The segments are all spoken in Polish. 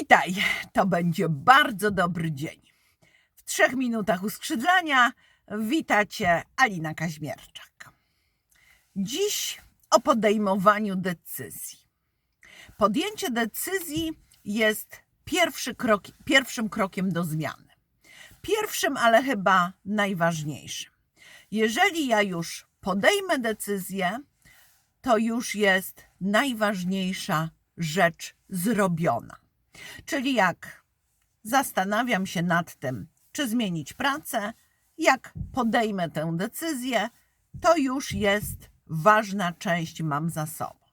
Witaj, to będzie bardzo dobry dzień. W trzech minutach uskrzydlania wita Cię Alina Kaźmierczak. Dziś o podejmowaniu decyzji. Podjęcie decyzji jest pierwszy krok, pierwszym krokiem do zmiany. Pierwszym, ale chyba najważniejszym. Jeżeli ja już podejmę decyzję, to już jest najważniejsza rzecz zrobiona. Czyli jak zastanawiam się nad tym, czy zmienić pracę, jak podejmę tę decyzję, to już jest ważna część mam za sobą.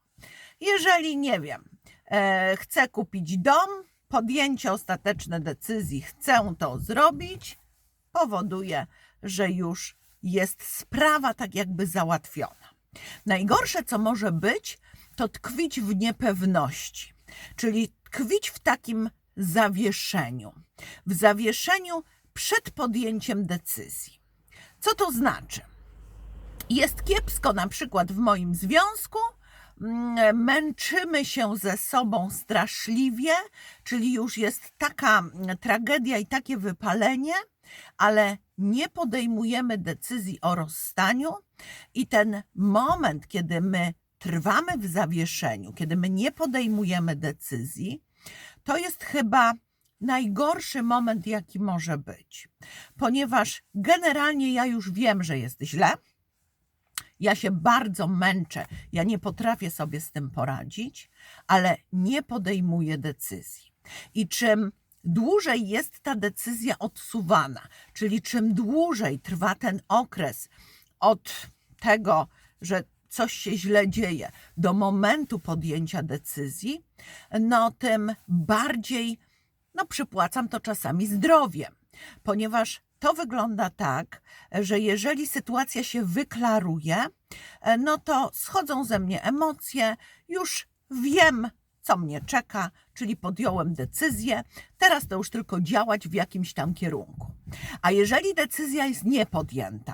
Jeżeli nie wiem, e, chcę kupić dom, podjęcie ostateczne decyzji, chcę to zrobić, powoduje, że już jest sprawa tak jakby załatwiona. Najgorsze, co może być, to tkwić w niepewności, czyli tkwić w takim zawieszeniu, w zawieszeniu przed podjęciem decyzji. Co to znaczy? Jest kiepsko na przykład w moim związku, mm, męczymy się ze sobą straszliwie, czyli już jest taka mm, tragedia i takie wypalenie, ale nie podejmujemy decyzji o rozstaniu i ten moment, kiedy my trwamy w zawieszeniu, kiedy my nie podejmujemy decyzji, to jest chyba najgorszy moment, jaki może być, ponieważ generalnie ja już wiem, że jest źle. Ja się bardzo męczę, ja nie potrafię sobie z tym poradzić, ale nie podejmuję decyzji. I czym dłużej jest ta decyzja odsuwana, czyli czym dłużej trwa ten okres od tego, że coś się źle dzieje, do momentu podjęcia decyzji, no tym bardziej no, przypłacam to czasami zdrowiem, ponieważ to wygląda tak, że jeżeli sytuacja się wyklaruje, no to schodzą ze mnie emocje, już wiem, co mnie czeka, czyli podjąłem decyzję, teraz to już tylko działać w jakimś tam kierunku. A jeżeli decyzja jest niepodjęta,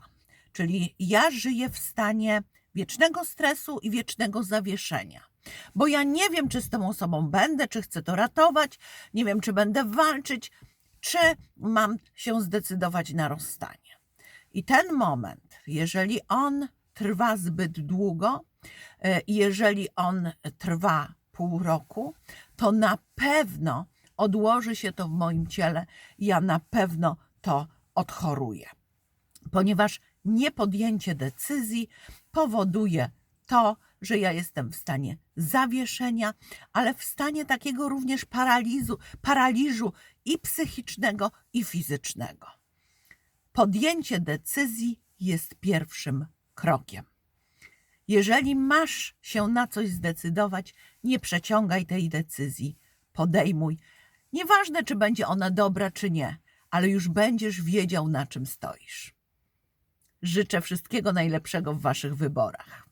czyli ja żyję w stanie wiecznego stresu i wiecznego zawieszenia. Bo ja nie wiem, czy z tą osobą będę, czy chcę to ratować, nie wiem, czy będę walczyć, czy mam się zdecydować na rozstanie. I ten moment, jeżeli on trwa zbyt długo, e, jeżeli on trwa pół roku, to na pewno odłoży się to w moim ciele, ja na pewno to odchoruję. Ponieważ niepodjęcie decyzji powoduje to, że ja jestem w stanie zawieszenia, ale w stanie takiego również paralizu, paraliżu i psychicznego, i fizycznego. Podjęcie decyzji jest pierwszym krokiem. Jeżeli masz się na coś zdecydować, nie przeciągaj tej decyzji, podejmuj. Nieważne, czy będzie ona dobra, czy nie, ale już będziesz wiedział, na czym stoisz. Życzę wszystkiego najlepszego w Waszych wyborach.